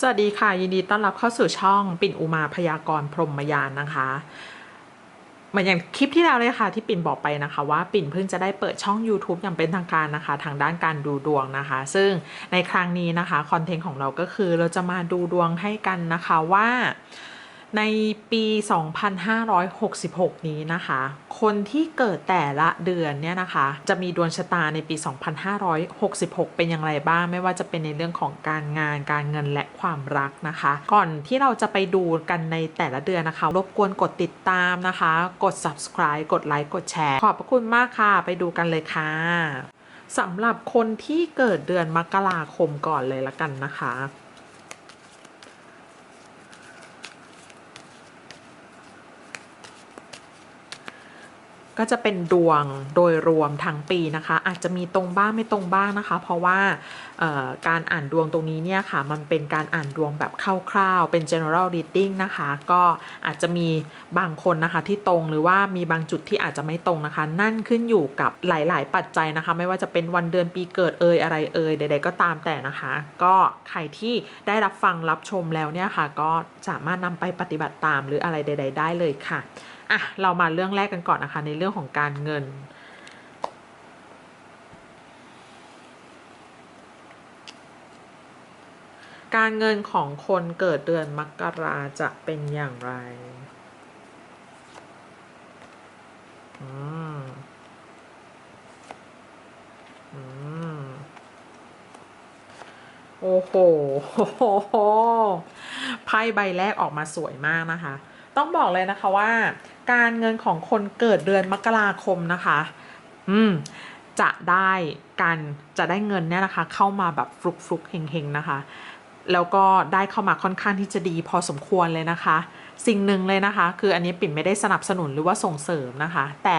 สวัสดีค่ะ ยินดีต้อนรับเข้าสู่ช่องปิ่นอุมาพยากรพรหมยานนะคะเหมือนอย่างคลิปที่แล้วเลยค่ะ ที่ปิ่นบอกไปนะคะว่าปิ่นเพิ่งจะได้เปิดช่อง YouTube อย่างเป็นทางการนะคะ ทางด้านการดูดวงนะคะ ซึ่งในครั้งนี้นะคะคอนเทนต์ของเราก็คือเราจะมาดูดวงให้กันนะคะว่า ในปี 2566 นี้นะคะ คนที่เกิดแต่ละเดือนเนี่ยนะคะ จะมีดวงชะตาในปี 2566 เป็นอย่างไรบ้าง ไม่ว่าจะเป็นในเรื่องของการงานการเงินและความรักนะคะ ก่อนที่เราจะไปดูกันในแต่ละเดือนนะคะ รบกวนกดติดตามนะคะ กด subscribe กดไลค์กดแชร์ ขอบพระคุณมากค่ะ ไปดูกันเลยค่ะสำหรับคนที่เกิดเดือนมกราคมก่อนเลยละกันนะคะ ก็จะเป็นดวงโดยรวมทั้งปีนะคะ อาจจะมีตรงบ้างไม่ตรงบ้างนะคะ เพราะว่าการอ่านดวงตรงนี้เนี่ยค่ะ มันเป็นการอ่านดวงแบบคร่าวๆ เป็น general reading นะคะ ก็อาจจะมีบางคนนะคะที่ตรงหรือว่ามีบางจุดที่อาจจะไม่ตรงนะคะ นั่นขึ้นอยู่กับหลายๆ ปัจจัยนะคะ ไม่ว่าจะเป็นวันเดือนปีเกิดเอ่ยอะไรเอ่ยใดๆก็ตามแต่นะคะ ก็ใครที่ได้รับฟังรับชมแล้วเนี่ยค่ะ ก็สามารถนำไปปฏิบัติตามหรืออะไรใด ๆ ได้เลยค่ะ อะเรามาเรื่องแรกกันก่อนนะคะ ในเรื่องของการเงิน การเงินของคนเกิดเดือนมกราจะเป็นอย่างไรอืมอืมโอ้โหไพ่ใบแรกออกมาสวยมากนะคะ ต้องบอกเลยนะคะว่า การเงินของคนเกิดเดือนมกราคมนะคะ อืม จะได้การจะได้เงินเนี่ยนะคะ เข้ามาแบบฟลุกฟลุกๆเฮงๆนะคะ แล้วก็ได้เข้ามาค่อนข้างที่จะดีพอสมควรเลยนะคะ สิ่งหนึ่งเลยนะคะ คืออันนี้ปิ่นไม่ได้สนับสนุนหรือว่าส่งเสริมนะคะ แต่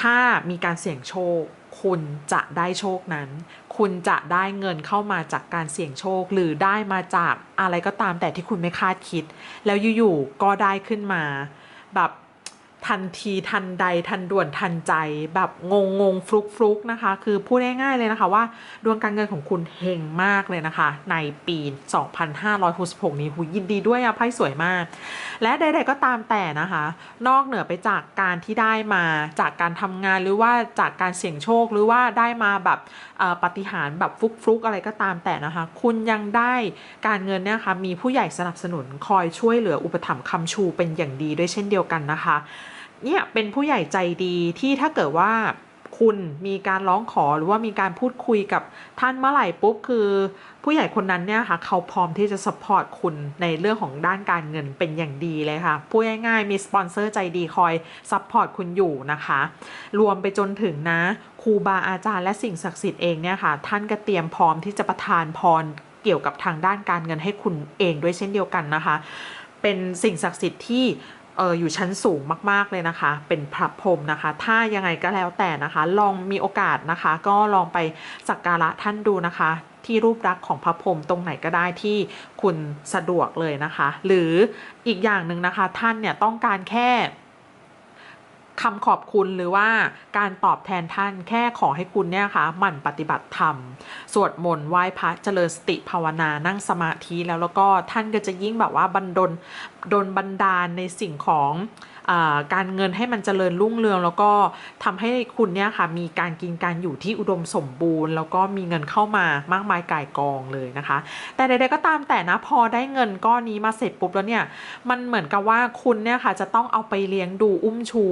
ถ้ามีการเสี่ยงโชค คุณจะได้โชคนั้น คุณจะได้เงินเข้ามาจากการเสี่ยงโชค หรือได้มาจากอะไรก็ตามแต่ที่คุณไม่คาดคิด แล้วอยู่ๆก็ได้ขึ้นมา แบบ ทันทีทันใดทันด่วนทันใจ แบบงงงๆฟลุกฟลุกนะคะ คือพูดง่ายๆเลยนะคะว่าดวงการเงินของคุณเฮงมากเลยนะคะ ในปี 2566 นี้หูยินดีด้วยอะไพ่สวยมาก และใด ๆก็ตามแต่นะคะ นอกเหนือไปจากการที่ได้มาจากการทำงานหรือว่าจากการเสี่ยงโชคหรือว่าได้มาแบบปฏิหารแบบฟลุกอะไรก็ตามแต่นะคะ คุณยังได้การเงินเนี่ยค่ะมีผู้ใหญ่สนับสนุนคอยช่วยเหลืออุปถัมภ์คำชูเป็นอย่างดีด้วยเช่นเดียวกันนะคะ เนี่ยเป็นผู้ใหญ่ใจดีที่ถ้าเกิดว่าคุณมีการร้องขอหรือว่ามีการพูดคุยกับท่านเมื่อไหร่ปุ๊บคือ ผู้ใหญ่คนนั้นเนี่ยค่ะเขาพร้อมที่จะสปอร์ตคุณในเรื่องของด้านการเงินเป็นอย่างดีเลยค่ะพูดง่ายๆมีสปอนเซอร์ใจดีคอยซัพพอร์ตคุณอยู่นะคะ รวมไปจนถึงนะครูบาอาจารย์และสิ่งศักดิ์สิทธิ์เองเนี่ยค่ะ ท่านก็เตรียมพร้อมที่จะประทานพรเกี่ยวกับทางด้านการเงินให้คุณเองด้วยเช่นเดียวกันนะคะ เป็นสิ่งศักดิ์สิทธิ์ที่ เอออยู่ชั้นสูงมากๆเลยนะคะ เป็นพระพรหมนะคะ ถ้ายังไงก็แล้วแต่นะคะ ลองมีโอกาสนะคะ ก็ลองไปสักการะท่านดูนะคะ ที่รูปรักษณ์ของพระพรหมตรงไหนก็ได้ที่คุณสะดวกเลยนะคะ หรืออีกอย่างหนึ่งนะคะ ท่านเนี่ยต้องการแค่ คำขอบคุณหรือว่าการตอบแทนท่านแค่ขอให้คุณเนี่ยค่ะหมั่นปฏิบัติธรรม สวดมนต์ไหว้พระเจริญสติภาวนานั่งสมาธิแล้วแล้วก็ท่านก็จะยิ่งแบบว่าบันดลโดนบันดาลในสิ่งของ การเงินให้มันเจริญรุ่งเรือง แล้วก็ทำให้คุณเนี่ยค่ะมีการกินการอยู่ที่อุดมสมบูรณ์ แล้วก็มีเงินเข้ามามากมายก่ายกองเลยนะคะ แต่ใดๆก็ตามแต่นะพอได้เงินก้อนนี้มาเสร็จปุ๊บแล้วเนี่ยมันเหมือนกับว่าคุณเนี่ยค่ะจะต้องเอาไปเลี้ยงดูอุ้มชู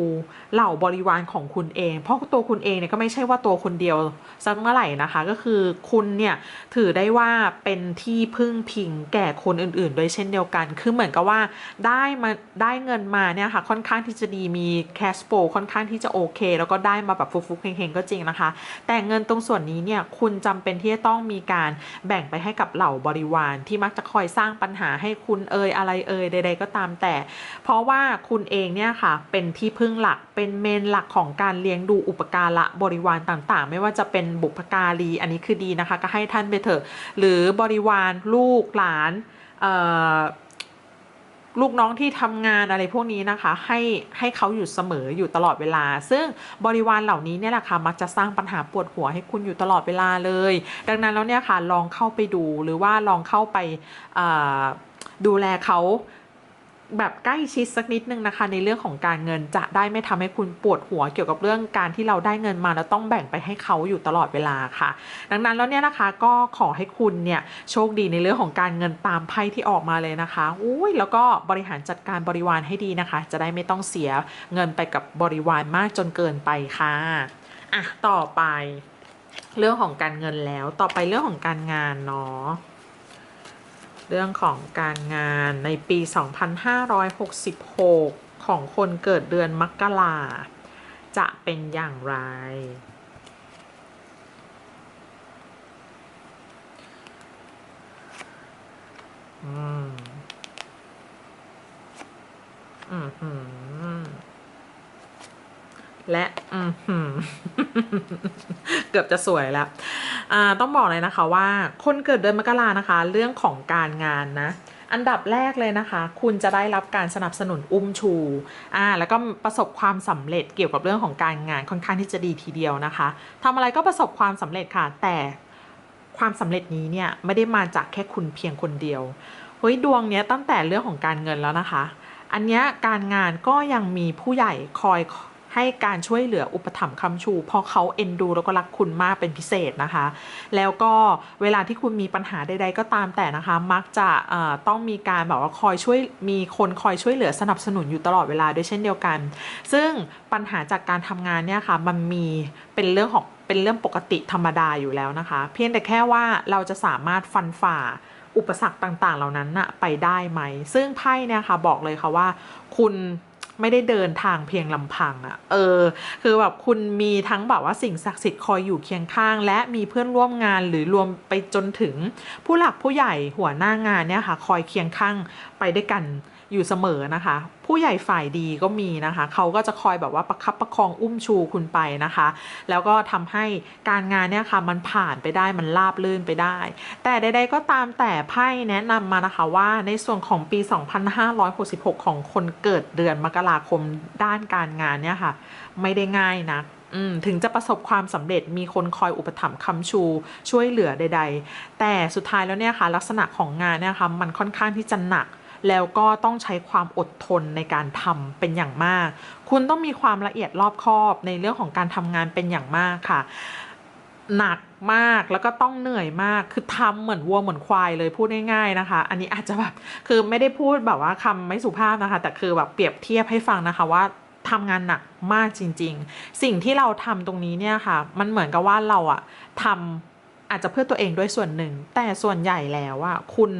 เหล่าบริวารของคุณเอง เพราะตัวคุณเองเนี่ยก็ไม่ใช่ว่าตัวคนเดียวสักเมื่อไหร่นะคะ ก็คือคุณเนี่ยถือได้ว่าเป็นที่พึ่งพิงแก่คนอื่นๆโดยเช่นเดียวกัน คือเหมือนกับว่าได้มาได้เงินมาเนี่ยค่ะค่อนข้างที่จะดีมีแคสโปค่อนข้างที่จะโอเค แล้วก็ได้มาแบบฟุกๆเฮงๆก็จริงนะคะ แต่เงินตรงส่วนนี้เนี่ยคุณจำเป็นที่จะต้องมีการแบ่งไปให้กับเหล่าบริวารที่มักจะคอยสร้างปัญหาให้คุณเอ่ยอะไรเอ่ยใด ๆ ก็ตามแต่ เพราะว่าคุณเองเนี่ยค่ะเป็นที่พึ่งหลักเป็นเมนหลักของการเลี้ยงดูอุปการะบริวารต่างๆ ไม่ว่าจะเป็นบุพการีอันนี้คือดีนะคะ ก็ให้ท่านไปเถอะ หรือบริวารลูกหลานเอ่อ ลูกน้องที่ทำงานอะไรพวกนี้นะคะ ให้ให้เขาอยู่เสมออยู่ตลอดเวลา ซึ่งบริวารเหล่านี้เนี่ยแหละค่ะมักจะสร้างปัญหาปวดหัวให้คุณอยู่ตลอดเวลาเลย ดังนั้นแล้วเนี่ยค่ะลองเข้าไปดูหรือว่าลองเข้าไปดูแลเขา แบบใกล้ชิดสักนิดนึงนะคะ ในเรื่องของการเงินจะได้ไม่ทำให้คุณปวดหัวเกี่ยวกับเรื่องการที่เราได้เงินมาแล้วต้องแบ่งไปให้เขาอยู่ตลอดเวลาค่ะ ดังนั้นแล้วเนี่ยนะคะก็ขอให้คุณเนี่ยโชคดีในเรื่องของการเงินตามไพ่ที่ออกมาเลยนะคะอุ้ยแล้วก็บริหารจัดการบริวารให้ดีนะคะ จะได้ไม่ต้องเสียเงินไปกับบริวารมากจนเกินไปค่ะอะต่อไป เรื่องของการเงินแล้วต่อไปเรื่องของการงานเนาะ เรื่องของการงานในปี 2566 ของคนเกิดเดือนมกราจะเป็นอย่างไร อืม อืม และเกือบจะสวยแล้วต้องบอกเลยนะคะว่า คนเกิดเดือนมกรานะคะ เรื่องของการงานนะ อันดับแรกเลยนะคะ คุณจะได้รับการสนับสนุนอุ้มชูอ่าแล้วก็ประสบความสำเร็จเกี่ยวกับเรื่องของการงานค่อนข้างที่จะดีทีเดียวนะคะทำอะไรก็ประสบความสำเร็จค่ะ แต่ความสำเร็จนี้เนี่ยไม่ได้มาจากแค่คุณเพียงคนเดียวเฮ้ยดวงเนี้ยตั้งแต่เรื่องของการเงินแล้วนะคะ อันเนี้ยการงานก็ยังมีผู้ใหญ่คอย ให้การช่วยเหลืออุปถัมภ์คำชู เพราะเขาเอ็นดูแล้วก็รักคุณมากเป็นพิเศษนะคะ แล้วก็เวลาที่คุณมีปัญหาใด ๆ ก็ตามแต่นะคะ มักจะต้องมีการแบบว่าคอยช่วยมีคนคอยช่วยเหลือสนับสนุนอยู่ตลอดเวลาด้วยเช่นเดียวกัน ซึ่งปัญหาจากการทำงานเนี่ยค่ะมันมีเป็นเรื่องของเป็นเรื่องปกติธรรมดาอยู่แล้วนะคะ เพียงแต่แค่ว่าเราจะสามารถฟันฝ่าอุปสรรคต่างๆ เหล่านั้นนะไปได้ไหม ซึ่งไพ่เนี่ยค่ะบอกเลยค่ะว่า คุณ ไม่ได้เดินทางเพียงลำพังอะ่ะ เออ คือแบบคุณมีทั้งแบบว่าสิ่งศักดิ์สิทธิ์คอยอยู่เคียงข้าง และมีเพื่อนร่วมงานหรือรวมไปจนถึงผู้หลักผู้ใหญ่หัวหน้างานเนี่ยค่ะ คอยเคียงข้างไปด้วยกัน อยู่เสมอนะคะ ผู้ใหญ่ฝ่ายดีก็มีนะคะ เขาก็จะคอยแบบว่าประคับประคองอุ้มชูคุณไปนะคะ แล้วก็ทำให้การงานเนี่ยค่ะมันผ่านไปได้มันราบลื่นไปได้ แต่ใดๆก็ตามแต่ไพ่แนะนำมานะคะว่าในส่วนของปี 2566 ของคนเกิดเดือนมกราคมด้านการงานเนี่ยค่ะ ไม่ได้ง่ายนะถึงจะประสบความสำเร็จมีคนคอยอุปถัมภ์คำชูช่วยเหลือใด ๆ แต่สุดท้ายแล้วเนี่ยค่ะลักษณะของงานเนี่ยค่ะมันค่อนข้างที่จะหนัก แล้วก็ต้องใช้ความอดทนในการทำเป็นอย่างมาก คุณต้องมีความละเอียดรอบคอบในเรื่องของการทำงานเป็นอย่างมากค่ะ หนักมากแล้วก็ต้องเหนื่อยมากคือทำเหมือนวัวเหมือนควายเลยพูดง่ายๆนะคะ อันนี้อาจจะแบบคือไม่ได้พูดแบบว่าคำไม่สุภาพนะคะ แต่คือแบบเปรียบเทียบให้ฟังนะคะว่าทำงานหนักมากจริง ๆ สิ่งที่เราทำตรงนี้เนี่ยค่ะ มันเหมือนกับว่าเราอะทำอาจจะเพื่อตัวเองด้วยส่วนหนึ่ง แต่ส่วนใหญ่แล้วอะคุณ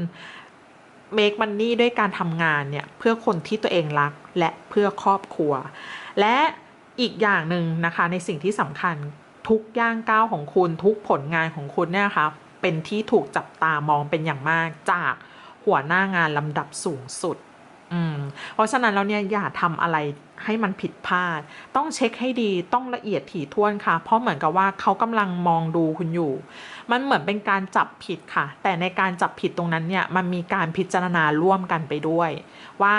make money ด้วยการทำงานเนี่ยเพื่อคนที่ตัวเองรักและเพื่อครอบครัว และอีกอย่างหนึ่งนะคะในสิ่งที่สำคัญทุกย่างก้าวของคุณทุกผลงานของคุณเนี่ยค่ะเป็นที่ถูกจับตามองเป็นอย่างมากจากหัวหน้างานลำดับสูงสุด เพราะฉะนั้นแล้วเนี่ยอย่าทำอะไรให้มันผิดพลาด ต้องเช็คให้ดีต้องละเอียดถี่ถ้วนค่ะ เพราะเหมือนกับว่าเขากำลังมองดูคุณอยู่ มันเหมือนเป็นการจับผิดค่ะ แต่ในการจับผิดตรงนั้นเนี่ยมันมีการพิจารณาร่วมกันไปด้วย ว่า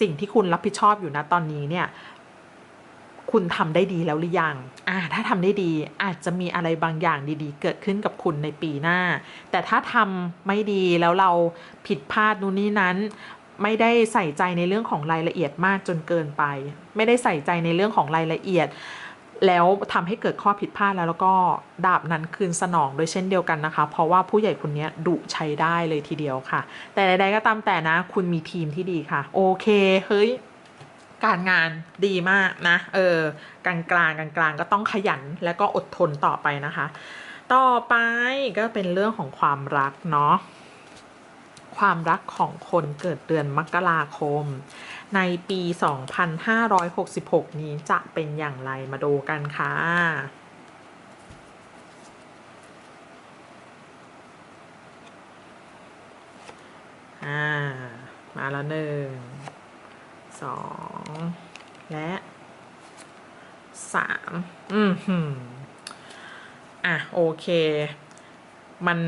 สิ่งที่คุณรับผิดชอบอยู่นะตอนนี้เนี่ยคุณทำได้ดีแล้วหรือยังอ่าถ้าทำได้ดีอาจจะมีอะไรบางอย่างดีๆ เกิดขึ้นกับคุณในปีหน้า แต่ถ้าทำไม่ดีแล้วเราผิดพลาดนู่นนี่นั้น ไม่ได้ใส่ใจในเรื่องของรายละเอียดมากจนเกินไป ไม่ได้ใส่ใจในเรื่องของรายละเอียด แล้วทำให้เกิดข้อผิดพลาดแล้วแล้วก็ดาบนั้นคืนสนองโดยเช่นเดียวกันนะคะ เพราะว่าผู้ใหญ่คนนี้ดุใช้ได้เลยทีเดียวค่ะ แต่ใดๆก็ตามแต่นะ คุณมีทีมที่ดีค่ะ โอเคเฮ้ยการงานดีมากนะ เออกลางกลางกลางกลางก็ต้องขยันและก็อดทนต่อไปนะคะ ต่อไปก็เป็นเรื่องของความรักเนาะ ความรักของคนเกิดเดือนมกราคม ในปี 2566 นี้จะเป็นอย่างไรมาดูกันค่ะอ่ามาแล้วหนึ่งสองและสามอืมหืมอะ โอเค มัน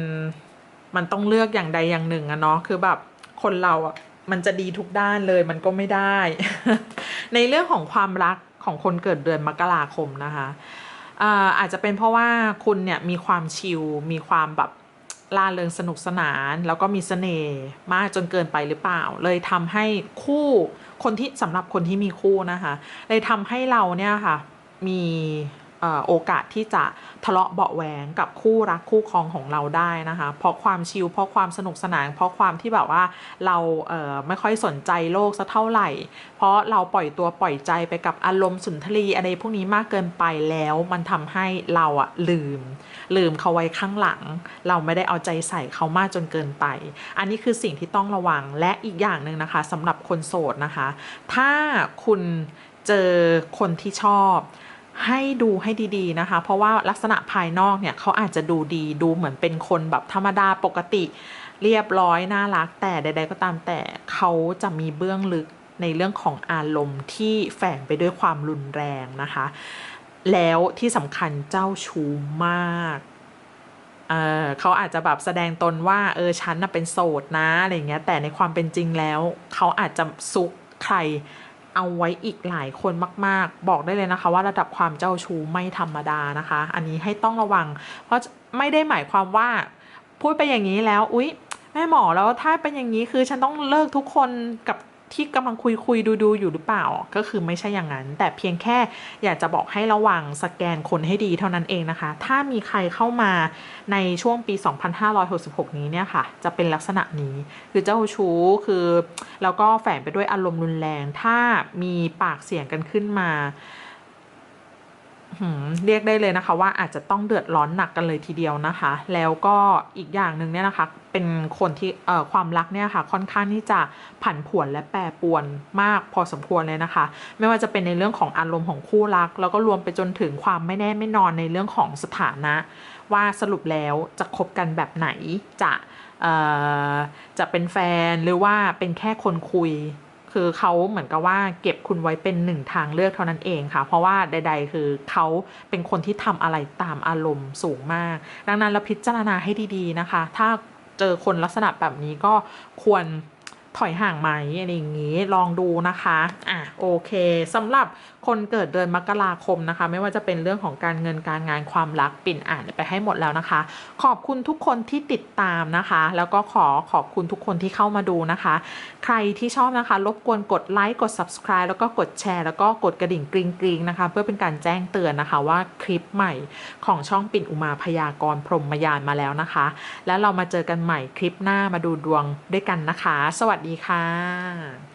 มันต้องเลือกอย่างใดอย่างหนึ่งอะเนาะคือแบบคนเราอะมันจะดีทุกด้านเลยมันก็ไม่ได้ ในเรื่องของความรักของคนเกิดเดือนมกราคมนะคะอาอาจจะเป็นเพราะว่าคุณเนี่ยมีความชิลมีความแบบล่าเริงสนุกสนาน แล้วก็มีเสน่ห์มากจนเกินไปหรือเปล่า เลยทำให้คู่คนที่สำหรับคนที่มีคู่นะคะ เลยทำให้เราเนี่ยค่ะมี โอกาสที่จะทะเลาะเบาแหวงกับคู่รักคู่ครองของเราได้นะคะ เพราะความชิลเพราะความสนุกสนาน เพราะความที่แบบว่าเราเไม่ค่อยสนใจโลกสักเท่าไหร่ เพราะเราปล่อยตัวปล่อยใจไปกับอารมณ์สุนทรีอะไรพวกนี้มากเกินไปแล้วมันทำให้เราอะลืม ลืมเขาไว้ข้างหลัง เราไม่ได้เอาใจใส่เขามากจนเกินไป อันนี้คือสิ่งที่ต้องระวังและอีกอย่างหนึ่งนะคะสำหรับคนโสดนะคะ ถ้าคุณเจอคนที่ชอบ ให้ดูให้ดีๆนะคะ เพราะว่าลักษณะภายนอกเนี่ยเขาอาจจะดูดีดูเหมือนเป็นคนแบบธรรมดาปกติ เรียบร้อยน่ารักแต่ใด ๆ ก็ตามแต่เขาจะมีเบื้องลึกในเรื่องของอารมณ์ที่แฝงไปด้วยความรุนแรงนะคะ แล้วที่สำคัญเจ้าชู้มากเเขาอาจจะแบบแสดงตนว่าเออฉันน่ะเป็นโสดนะอะไรเงี้ยแต่ในความเป็นจริงแล้ว เขาอาจจะซุกใคร เอาไว้อีกหลายคนมาก ๆ บอกได้เลยนะคะ ว่าระดับความเจ้าชู้ไม่ธรรมดานะคะ อันนี้ให้ต้องระวัง เพราะไม่ได้หมายความว่าพูดไปอย่างนี้แล้ว อุ๊ยแม่หมอแล้วถ้าเป็นอย่างนี้คือฉันต้องเลิกทุกคนกับ ที่กำลังคุยคุยดูดูอยู่หรือเปล่า ก็คือไม่ใช่อย่างนั้น แต่เพียงแค่อยากจะบอกให้ระวังสแกนคนให้ดีเท่านั้นเองนะคะ ถ้ามีใครเข้ามาในช่วงปี 2566 นี้เนี่ยค่ะ จะเป็นลักษณะนี้คือเจ้าชู้คือแล้วก็แฝงไปด้วยอารมณ์รุนแรง ถ้ามีปากเสียงกันขึ้นมา เรียกได้เลยนะคะว่าอาจจะต้องเดือดร้อนหนักกันเลยทีเดียวนะคะ แล้วก็อีกอย่างหนึ่งเนี่ยนะคะ เป็นคนที่ความรักเนี่ยค่ะค่อนข้างที่จะผันผวนและแปรปรวนมากพอสมควรเลยนะคะ ไม่ว่าจะเป็นในเรื่องของอารมณ์ของคู่รัก แล้วก็รวมไปจนถึงความไม่แน่ไม่นอนในเรื่องของสถานะ ว่าสรุปแล้วจะคบกันแบบไหนจะจะเป็นแฟนหรือว่าเป็นแค่คนคุย คือเขาเหมือนกับว่าเก็บคุณไว้เป็นหนึ่งทางเลือกเท่านั้นเองค่ะ เพราะว่าใด ๆ คือเขาเป็นคนที่ทำอะไรตามอารมณ์สูงมาก ดังนั้นเราพิจารณาให้ดีๆนะคะ ถ้าเจอคนลักษณะแบบนี้ก็ควร ถอยห่างไหมอะไรอย่างนี้ลองดูนะคะอะโอเคสำหรับคนเกิดเดือนมกราคมนะคะ ไม่ว่าจะเป็นเรื่องของการเงินการงานความรักปิ่นอ่านไปให้หมดแล้วนะคะ ขอบคุณทุกคนที่ติดตามนะคะ แล้วก็ขอขอบคุณทุกคนที่เข้ามาดูนะคะ ใครที่ชอบนะคะรบกวนกดไลค์กด subscribe แล้วก็กดแชร์ แล้วก็กดกระดิ่งกริงกริงนะคะ เพื่อเป็นการแจ้งเตือนนะคะว่าคลิปใหม่ของช่องปิ่นอุมาพยากรพรหมยานมาแล้วนะคะ แล้วเรามาเจอกันใหม่คลิปหน้ามาดูดวงด้วยกันนะคะ สวัสดดีค่ะ